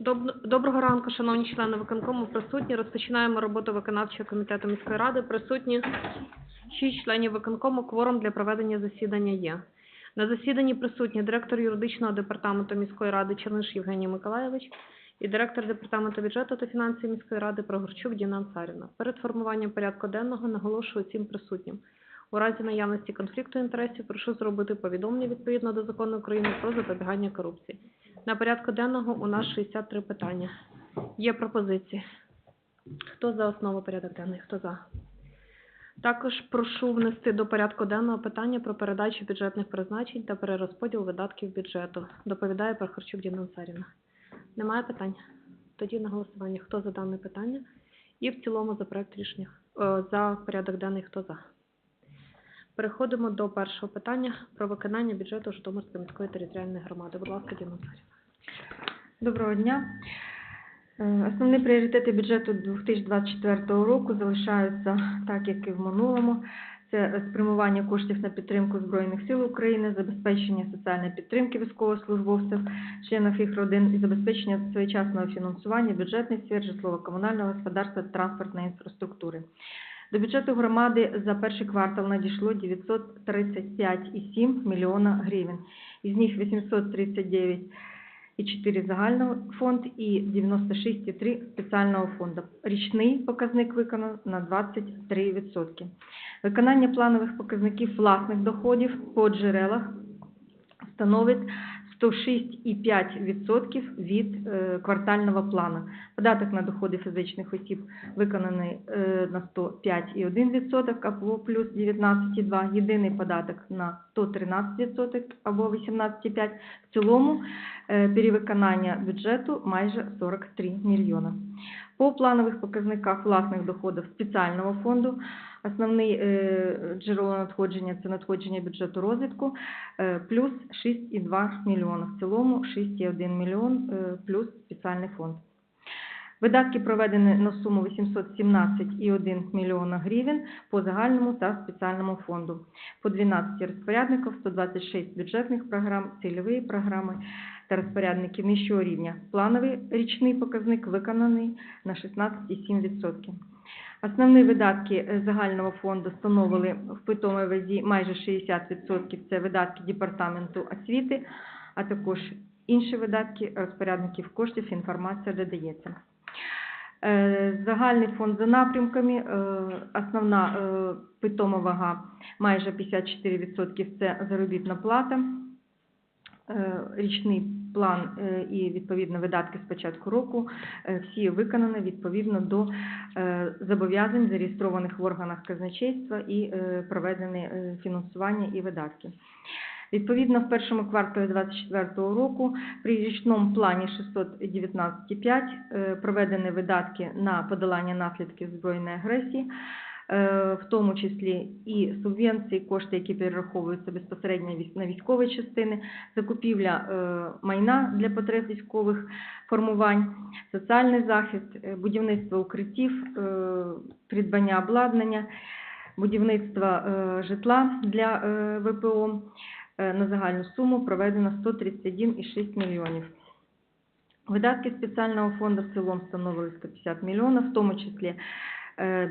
Доб- Доброго ранку, шановні члени виконкому. Присутні. Розпочинаємо роботу виконавчого комітету міської ради. Присутні шість членів виконкому. Кворум для проведення засідання є. На засіданні присутні директор юридичного департаменту міської ради Черниш Євгеній Миколайович і директор департаменту бюджету та фінансів міської ради Прогорчук Діна Ансарівна. Перед формуванням порядку денного наголошую всім присутнім. У разі наявності конфлікту інтересів прошу зробити повідомлення відповідно до закону України про запобігання корупції. На порядку денного у нас 63 питання. Є пропозиції. Хто за основу порядок денний? Хто за? Також прошу внести до порядку денного питання про передачу бюджетних призначень та перерозподіл видатків бюджету. Доповідає Прохорчук Діна Царівна. Немає питань? Тоді на голосування. Хто за дане питання? І в цілому за проект рішення. Е, За порядок денний хто за? Переходимо до першого питання про виконання бюджету Житомирської міської територіальної громади. Будь ласка, Діна Царівна. Доброго дня. Е, Основні пріоритети бюджету 2024 року залишаються так, як і в минулому. Це спрямування коштів на підтримку Збройних сил України, забезпечення соціальної підтримки військовослужбовців, членів їх родин і забезпечення своєчасного фінансування бюджетних сфер, житлово-комунального господарства та транспортної інфраструктури. До бюджету громади за перший квартал надійшло 935,7 мільйона гривень. Із них 839 і 4 загального фонд і 96,3 спеціального фонду. Річний показник виконано на 23%. Виконання планових показників власних доходів по джерелах становить 106,5% від е, квартального плану. Податок на доходи фізичних осіб виконаний е, на 105,1% або плюс 19,2%. Єдиний податок на 113% або 18,5%. В цілому перевиконання бюджету майже 43 мільйона. По планових показниках власних доходів спеціального фонду основний е, джерело надходження це надходження бюджету розвитку е, плюс 6,2 мільйона. В цілому 6,1 мільйон е, плюс спеціальний фонд. Видатки проведені на суму 817,1 мільйона гривень по загальному та спеціальному фонду. По 12 розпорядників, 126 бюджетних програм, цільові програми та розпорядників нижчого рівня. Плановий річний показник виконаний на 16,7%. Основні видатки е, загального фонду становили в питомій вазі майже 60%. Це видатки департаменту освіти, а також інші видатки розпорядників коштів. Інформація додається. Е, Загальний фонд за напрямками, е, основна питома вага майже 54% це заробітна плата, річний план е, і відповідно видатки з початку року е, всі виконані відповідно до е, зобов'язань, зареєстрованих в органах казначейства і е, проведені е, фінансування і видатки. Відповідно, в першому кварталі 2024 року при річному плані 619,5 е, проведені видатки на подолання наслідків збройної агресії, е, в тому числі і субвенції, кошти, які перераховуються безпосередньо на військові частини, закупівля е, майна для потреб військових формувань, соціальний захист, е, будівництво укриттів, е, придбання обладнання, будівництво е, житла для е, ВПО е, на загальну суму проведено 131,6 мільйонів. Видатки спеціального фонду в цілому становили 150 мільйонів, в тому числі е,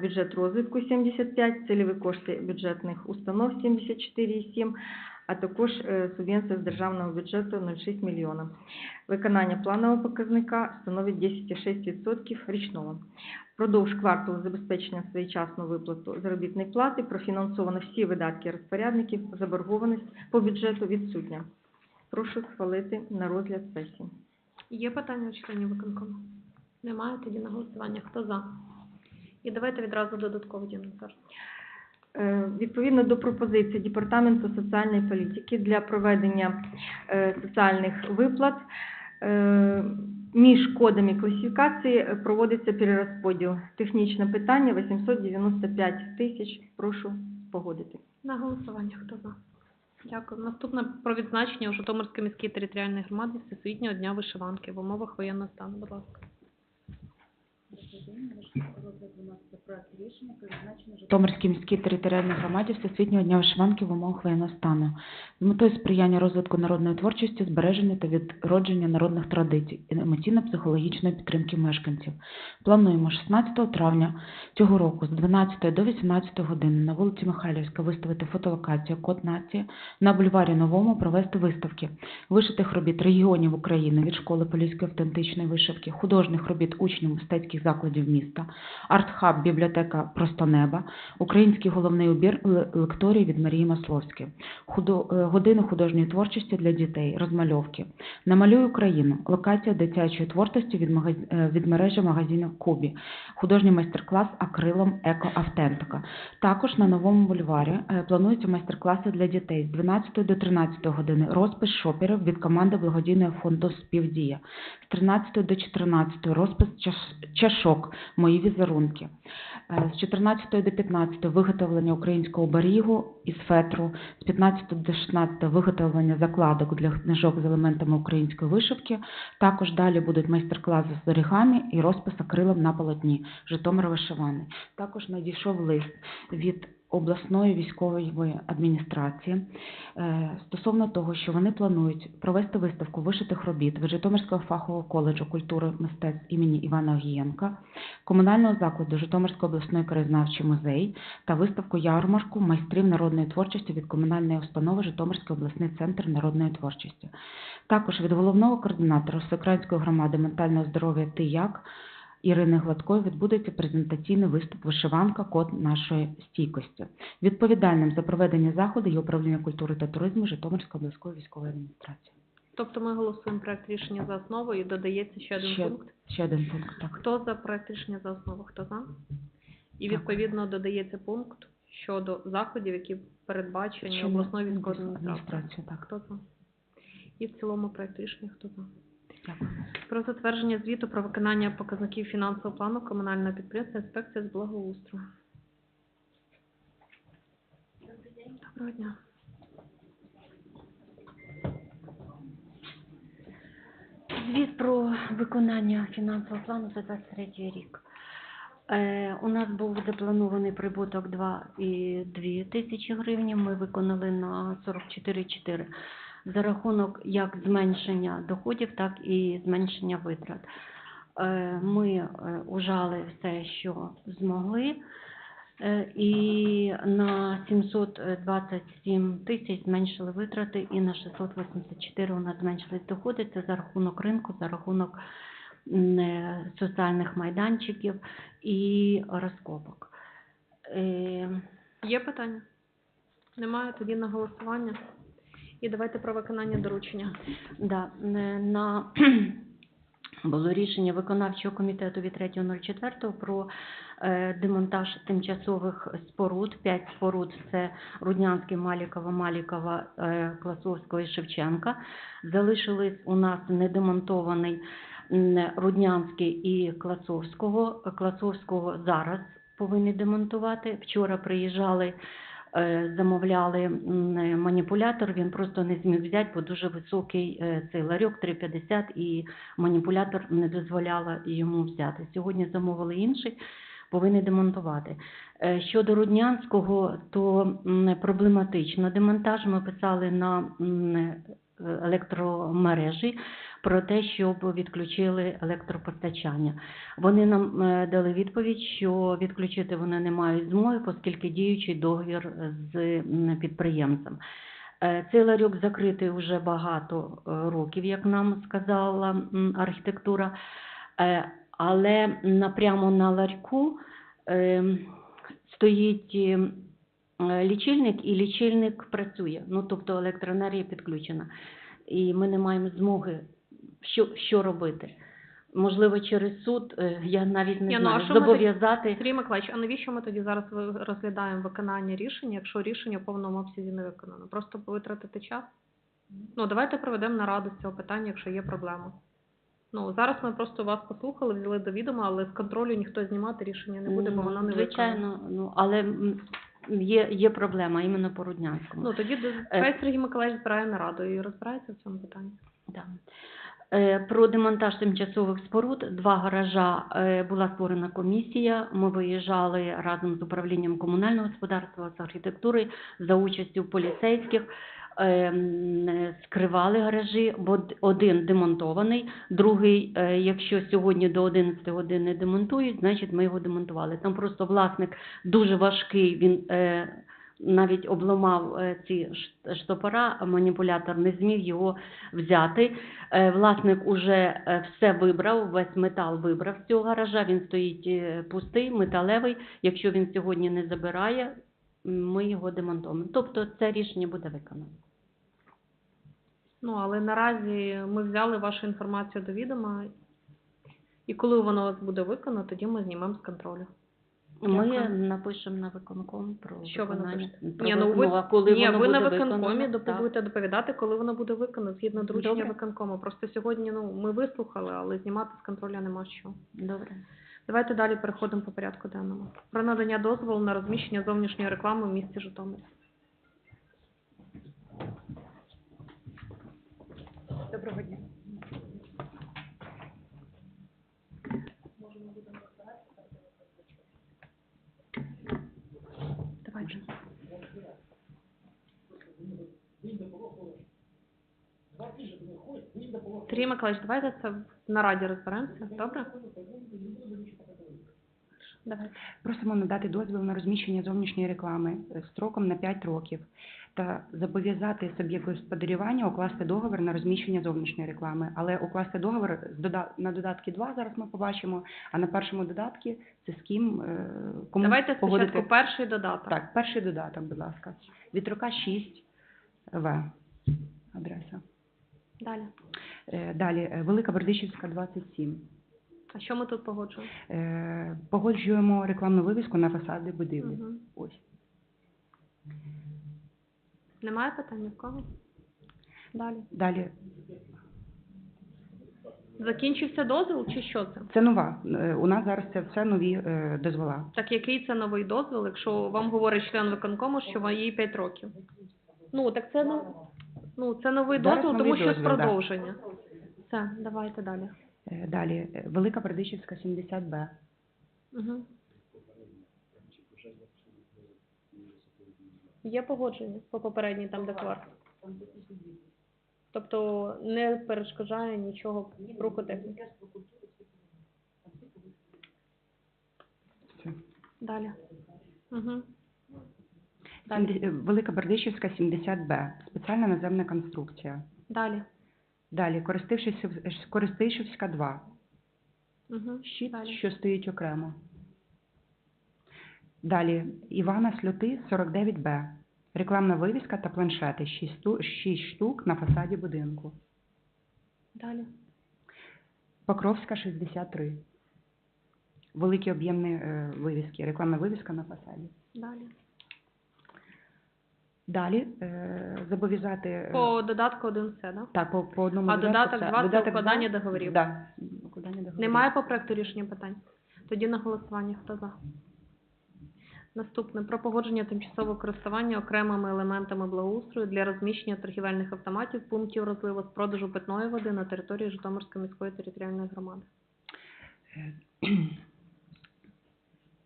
бюджет розвитку 75, цільові кошти бюджетних установ 74,7, а також е, субвенція з державного бюджету 0,6 мільйона. Виконання планового показника становить 10,6% річного. Впродовж кварталу забезпечення своєчасну виплату заробітної плати профінансовано всі видатки розпорядників, заборгованість по бюджету відсутня. Прошу схвалити на розгляд сесії. Є питання у членів виконкому? Немає, тоді на голосування. Хто за? І давайте відразу додатково Діна Е, Відповідно до пропозиції Департаменту соціальної політики для проведення е, соціальних виплат е, між кодами класифікації проводиться перерозподіл. Технічне питання 895 тисяч. Прошу погодити. На голосування. Хто за? Дякую. Наступне про відзначення у Житомирській міській територіальній громаді Всесвітнього дня вишиванки в умовах воєнного стану. Будь ласка. Житомирській міській територіальній громаді Всесвітнього дня вишиванки в умовах воєнного стану з метою сприяння розвитку народної творчості, збереження та відродження народних традицій і емоційно-психологічної підтримки мешканців. Плануємо 16 травня цього року з 12 до 18 години на вулиці Михайлівська виставити фотолокацію Код нації на бульварі Новому провести виставки вишитих робіт регіонів України від школи Поліської автентичної вишивки, художніх робіт учнів мистецьких закладів міста, арт-хаб бібліотека Просто неба, Український головний убір лекторії від Марії Масловської, е, години художньої творчості для дітей, розмальовки. Намалюй Україну. Локація дитячої творчості від, магаз... е, від мережі магазинів Кубі. Художній майстер-клас акрилом Еко Автентика. Також на новому бульварі е, плануються майстер-класи для дітей з 12 до 13 години. Розпис шоперів від команди благодійного фонду Співдія. З 13 до 14 розпис чаш- чашок Мої візерунки. Е, З 14 до 15 виготовлення українського барігу із фетру, з 15 до 16 виготовлення закладок для книжок з елементами української вишивки. Також далі будуть майстер-класи з орігамі і розпис акрилом на полотні Житомир вишиваний. Також надійшов лист від обласної військової адміністрації е, стосовно того, що вони планують провести виставку вишитих робіт від Житомирського фахового коледжу культури мистецтв імені Івана Огієнка, комунального закладу Житомирський обласний краєзнавчий музей та виставку ярмарку майстрів народної творчості від комунальної установи Житомирський обласний центр народної творчості. Також від головного координатора Всеукраїнської громади ментального здоров'я «Ти як» Ірини Гладкої відбудеться презентаційний виступ «Вишиванка. Код нашої стійкості». Відповідальним за проведення заходу є управління культури та туризму Житомирської обласної військової адміністрації. Тобто ми голосуємо проект рішення за основу і додається ще один Ще- пункт. Ще один пункт. Так. Хто за проект рішення за основу? Хто за? І Так. відповідно додається пункт щодо заходів, які передбачені обласною військовою адміністрацією, так. Хто за? І в цілому проект рішення хто за? Про затвердження звіту про виконання показників фінансового плану комунального підприємства інспекція з благоустрою. Доброго дня. Звіт про виконання фінансового плану за 23 рік. Е, у нас був запланований прибуток 2,2 тисячі гривень, ми виконали на 44,4 за рахунок як зменшення доходів, так і зменшення витрат. Е, ми е, ужали все, що змогли, е, і на 727 тисяч зменшили витрати, і на 684 у нас зменшились доходи. Це за рахунок ринку, за рахунок соціальних майданчиків і розкопок. Є питання? Немає тоді на голосування. І давайте про виконання доручення. Да, е, на було рішення виконавчого комітету від 3.04 про е, демонтаж тимчасових споруд. П'ять споруд це Руднянське, Малікова, Малікова, е, Класовського і Шевченка. Залишились у нас недемонтований Руднянський і Класовського. Класовського зараз повинні демонтувати. Вчора приїжджали замовляли маніпулятор, він просто не зміг взяти, бо дуже високий е, цей ларьок 3,50 і маніпулятор не дозволяла йому взяти. Сьогодні замовили інший, повинні демонтувати. Е, Щодо Руднянського, то проблематично. Демонтаж ми писали на електромережі про те, щоб відключили електропостачання. Вони нам е, дали відповідь, що відключити вони не мають змоги, оскільки діючий договір з підприємцем. Е, Цей ларьок закритий вже багато е, років, як нам сказала архітектура, але напрямо на ларьку стоїть лічильник, і лічильник працює. Ну, тобто електроенергія підключена. І ми не маємо змоги, що, що робити. Можливо, через суд, е, я навіть не Ні, ну, знаю, ми зобов'язати. Сергій Миколаївич, а навіщо ми тоді зараз розглядаємо виконання рішення, якщо рішення в повному обсязі не виконано? Просто витратити час? Ну, давайте проведемо нараду з цього питання, якщо є проблема. Ну, зараз ми просто вас послухали, взяли до відома, але з контролю ніхто знімати рішення не буде, бо Ну, воно не виконано. Звичайно, ну, але є, є проблема іменно по Руднянському. Ну, тоді хай Сергій Миколаївич збирає нараду і розбирається в цьому питанні. Да. Е, Про демонтаж тимчасових споруд, два гаража, е, була створена комісія. Ми виїжджали разом з управлінням комунального господарства, з архітектури за участю поліцейських. е, е, Скривали гаражі, бо один демонтований, другий, е, якщо сьогодні до 11 години демонтують, значить ми його демонтували. Там просто власник дуже важкий, він навіть обламав е, ці штопора, маніпулятор не зміг його взяти. Е, Власник уже е, все вибрав, весь метал вибрав з цього гаража, він стоїть пустий, металевий. Якщо він сьогодні не забирає, ми його демонтуємо. Тобто це рішення буде виконано. Ну, але наразі ми взяли вашу інформацію до відома, і коли воно буде виконано, тоді ми знімемо з контролю. Ми Дякую. напишемо на виконком про Що ви виконання. напишете? Про Ні, ну ви, а коли ні, воно ви на буде виконкомі виконано, доп- так. будете доповідати, коли воно буде виконано, згідно доручення Добре. виконкому. Просто сьогодні ну, ми вислухали, але знімати з контролю нема що. Добре. Давайте далі переходимо по порядку денному. Про надання дозволу на розміщення зовнішньої реклами в місті Житомир. Доброго дня. Давайте. Три Миколаївич, давайте це на раді розберемося, добре? Давайте. Просимо надати дозвіл на розміщення зовнішньої реклами е, строком на 5 років та зобов'язати суб'єкт господарювання укласти договір на розміщення зовнішньої реклами. Але укласти договір на додатки 2 зараз ми побачимо, а на першому додатку це з ким е, кому Давайте погодити. спочатку перший додаток. Так, перший додаток, будь ласка. Вітрока 6 В. Адреса. Далі. Е, Далі, Велика Бердичівська, 27. А що ми тут погоджуємо? Е, Погоджуємо рекламну вивіску на фасади будівлі. Мгм. Ось. Немає питань ні в кого? Далі. Далі. Закінчився дозвіл чи що це? Це нова. Е, У нас зараз це все нові е, дозвола. Так який це новий дозвіл, якщо вам говорить член виконкому, що їй 5 років? Ну, так це ну, ну це новий Зараз дозвіл, новий тому що з дозвіл, да. продовження. Все, давайте далі. Е, Далі. е, Велика Бердичівська, 70Б. Угу. Є погодження по попередній там декларації? Тобто не перешкоджає нічого руху техніки. Далі. Угу. Сімде- е, Велика Бердичівська, 70Б. Спеціальна наземна конструкція. Далі. Далі. Користишівська, Користишівська 2. Угу. Щит, Далі. що стоїть окремо. Далі. Івана Сльоти, 49Б. Рекламна вивіска та планшети. 6 штук на фасаді будинку. Далі. Покровська 63. Великі об'ємні е, вивіски, рекламна вивіска на фасаді. Далі. Далі е, зобов'язати е, По додатку 1 все, да? так, по, по одному А додатку додаток це- два це додаток укладання два- договорів? Да, укладання договорів. Немає по проекту рішення питань? Тоді на голосування. Хто за? Наступне. Про погодження тимчасового користування окремими елементами благоустрою для розміщення торгівельних автоматів, пунктів розливу з продажу питної води на території Житомирської міської територіальної громади.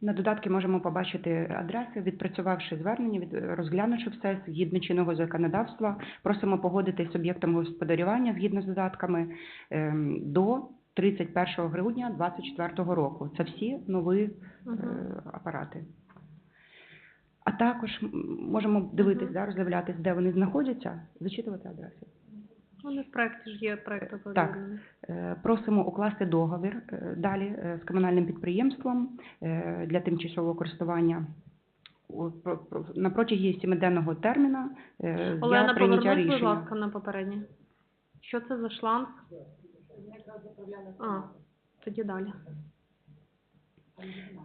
На додатки можемо побачити адреси, відпрацювавши звернення, від, розглянувши все згідно чинного законодавства, просимо погодити з суб'єктом господарювання згідно з додатками ем, до 31 грудня 2024 року. Це всі нові е, апарати. А також можемо дивитись, Мгм. да, роздивлятись, де вони знаходяться, зачитувати адреси. Вони в проекті ж є проект Так. Е, Просимо укласти договір е, далі е, з комунальним підприємством для тимчасового користування на протязі сімиденного терміна е, Олена, прийняття будь ласка, на попереднє. Що це за шланг? А, тоді далі.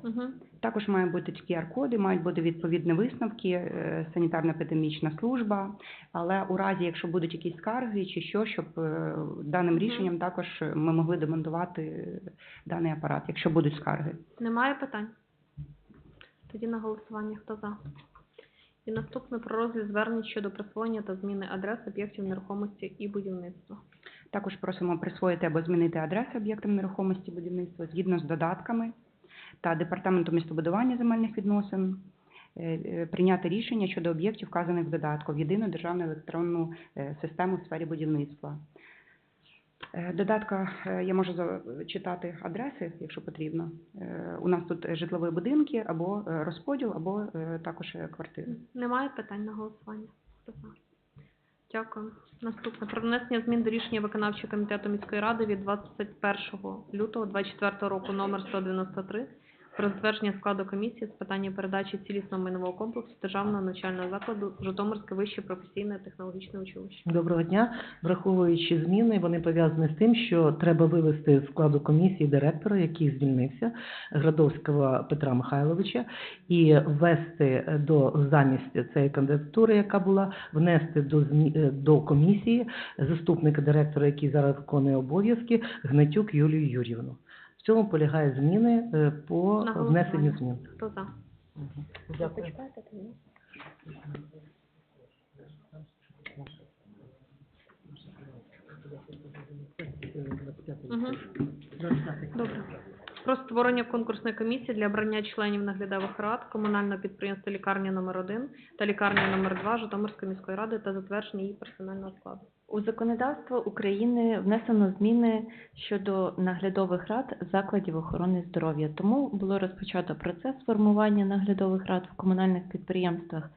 Угу. Також мають бути QR-коди, мають бути відповідні висновки, е, санітарно-епідемічна служба. Але у разі, якщо будуть якісь скарги чи що, щоб е, даним рішенням також ми могли демонтувати даний апарат, якщо будуть скарги. Немає питань? Тоді на голосування хто за? І наступне про розгляд звернень щодо присвоєння та зміни адрес об'єктів нерухомості і будівництва. Також просимо присвоїти або змінити адреси об'єктам нерухомості будівництва згідно з додатками та департаментом містобудування земельних відносин. е, е, Прийняти рішення щодо об'єктів, вказаних в додатку, в єдину державну електронну е, систему в сфері будівництва. Додатка я можу зачитати адреси, якщо потрібно. У нас тут житлові будинки або розподіл, або також квартири. Немає питань на голосування? Дякую. Наступне. Про внесення змін до рішення виконавчого комітету міської ради від 21 лютого 2024 року номер 193 про затвердження складу комісії з питання передачі цілісного майнового комплексу державного навчального закладу Житомирське вище професійне технологічне училище. Доброго дня. Враховуючи зміни, вони пов'язані з тим, що треба вивести з складу комісії директора, який звільнився, Градовського Петра Михайловича, і ввести до замість цієї кандидатури, яка була, внести до е, до комісії заступника директора, який зараз виконує обов'язки, Гнатюк Юлію Юрівну. В цьому полягає зміни е, по На внесенню змін. Хто за? Дякую. Угу. Добре. Про створення конкурсної комісії для обрання членів наглядових рад комунального підприємства лікарня номер 1 та лікарня номер 2 Житомирської міської ради та затвердження її персонального складу. У законодавство України внесено зміни щодо наглядових рад закладів охорони здоров'я. Тому було розпочато процес формування наглядових рад в комунальних підприємствах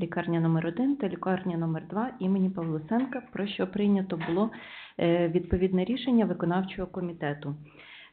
лікарня номер 1 та лікарня номер 2 імені Павлусенка, про що прийнято було е, відповідне рішення виконавчого комітету.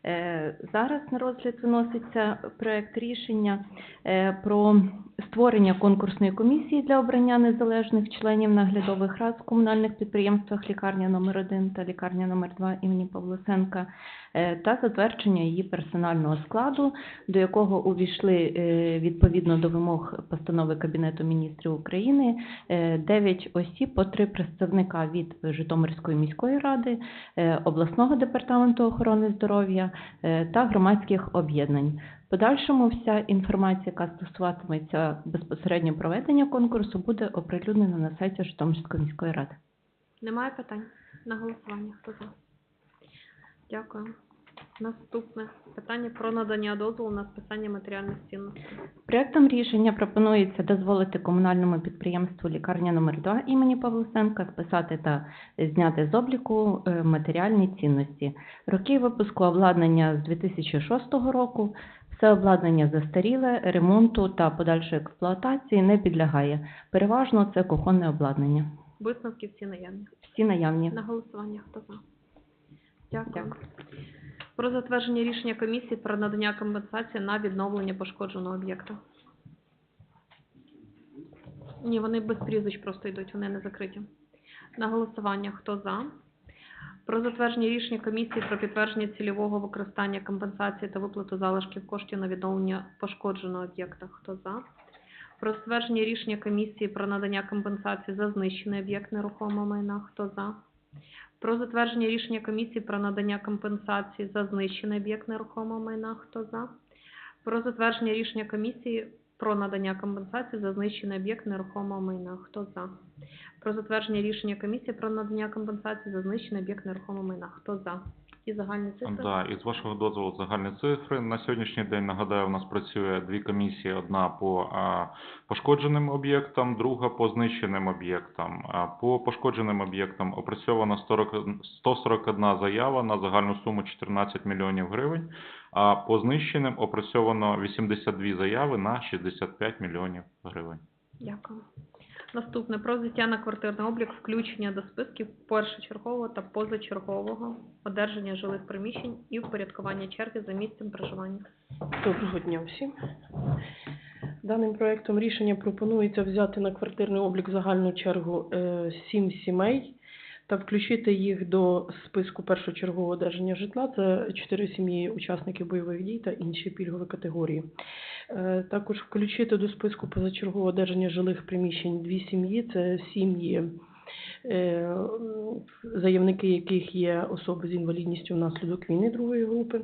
Е, Зараз на розгляд виноситься проект рішення е, про створення конкурсної комісії для обрання незалежних членів наглядових рад в комунальних підприємствах лікарня номер 1 та лікарня номер 2 імені Павлусенка е, та затвердження її персонального складу, до якого увійшли е, відповідно до вимог постанови Кабінету міністрів України 9 осіб по три представника від Житомирської міської ради, е, обласного департаменту охорони здоров'я е, та громадських об'єднань. Подальшому вся інформація, яка стосуватиметься безпосередньо проведення конкурсу, буде оприлюднена на сайті Житомирської міської ради. Немає питань на голосування? Хто за? Дякую. Наступне питання про надання дозволу на списання матеріальних цінностей. Проектом рішення пропонується дозволити комунальному підприємству лікарня номер 2 імені Павлусенка списати та зняти з обліку е, матеріальні цінності. Роки випуску обладнання з 2006 року. Все обладнання застаріле, ремонту та подальшої експлуатації не підлягає. Переважно це кухонне обладнання. Висновки всі наявні. Всі наявні. На голосування. Хто за? Дякую. Про затвердження рішення комісії про надання компенсації на відновлення пошкодженого об'єкту. Ні, вони без прізвищ просто йдуть, вони не закриті. На голосування. Хто за? Про затвердження рішення комісії про підтвердження цільового використання компенсації та виплату залишків коштів на відновлення пошкодженого об'єкта. Хто за? Про затвердження рішення комісії про надання компенсації за знищений об'єкт нерухомого майна. Хто за? Про затвердження рішення комісії про надання компенсації за знищений об'єкт нерухомого майна. Хто за? Про затвердження рішення комісії про надання компенсації за знищений об'єкт нерухомого майна. Хто за? Про затвердження рішення комісії про надання компенсації за знищений об'єкт нерухомого майна. Хто за? І загальні цифри? Да, і з вашого дозволу загальні цифри. На сьогоднішній день, нагадаю, у нас працює дві комісії. Одна по пошкодженим об'єктам, друга по знищеним об'єктам. А, По пошкодженим об'єктам опрацьовано 40 141 заява на загальну суму 14 мільйонів гривень, а по знищеним опрацьовано 82 заяви на 65 мільйонів гривень. Дякую. Наступне про взяття на квартирний облік, включення до списків першочергового та позачергового одержання жилих приміщень і впорядкування черги за місцем проживання. Доброго дня всім. Даним проектом рішення пропонується взяти на квартирний облік загальну чергу е, сім сімей та включити їх до списку першочергового одержання житла. Це чотири сім'ї учасників бойових дій та інші пільгові категорії. Е, Також включити до списку позачергового одержання жилих приміщень дві сім'ї. Це сім'ї, е, заявники яких є особи з інвалідністю внаслідок війни другої групи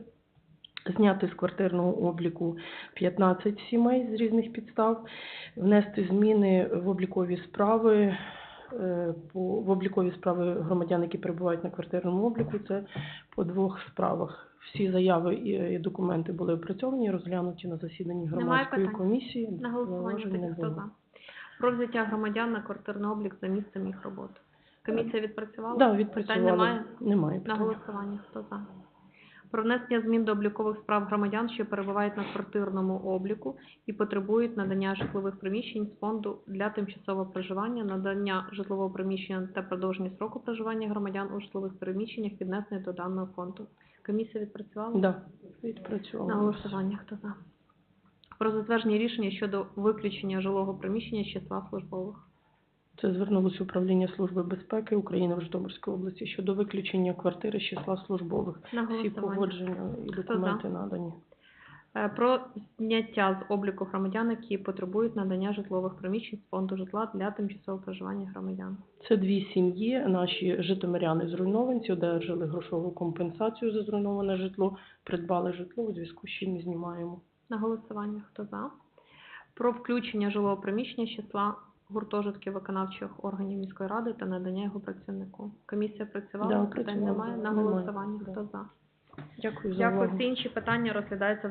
зняти з квартирного обліку 15 сімей з різних підстав, внести зміни в облікові справи по в облікові справи громадян, які перебувають на квартирному обліку. Це по двох справах. Всі заяви і, документи були опрацьовані, розглянуті на засіданні громадської комісії. На голосування не було. за? Про взяття громадян на квартирний облік за місцем їх роботи. Комісія відпрацювала? Да, Питань відпрацювали. немає? Немає На голосування. Хто за? Про внесення змін до облікових справ громадян, що перебувають на квартирному обліку і потребують надання житлових приміщень з фонду для тимчасового проживання, надання житлового приміщення та продовження строку проживання громадян у житлових приміщеннях, віднесених до даного фонду. Комісія відпрацювала? Да, відпрацювали. На голосування. Хто за? Про затвердження рішення щодо виключення жилого приміщення з числа службових. Це звернулося управління Служби безпеки України в Житомирській області щодо виключення квартири з числа службових. На Всі погодження і документи надані. Е, Про зняття з обліку громадян, які потребують надання житлових приміщень з фонду житла для тимчасового проживання громадян. Це дві сім'ї. Наші житомиряни зруйнованці одержали грошову компенсацію за зруйноване житло, придбали житло у зв'язку з чим знімаємо. На голосування. Хто за? Про включення жилого приміщення з числа гуртожитків виконавчих органів міської ради та надання його працівнику. Комісія працювала, Да, питань працювала. немає. На Немає. голосування. Да. Хто за? Дякую за Дякую. увагу. Всі інші питання розглядаються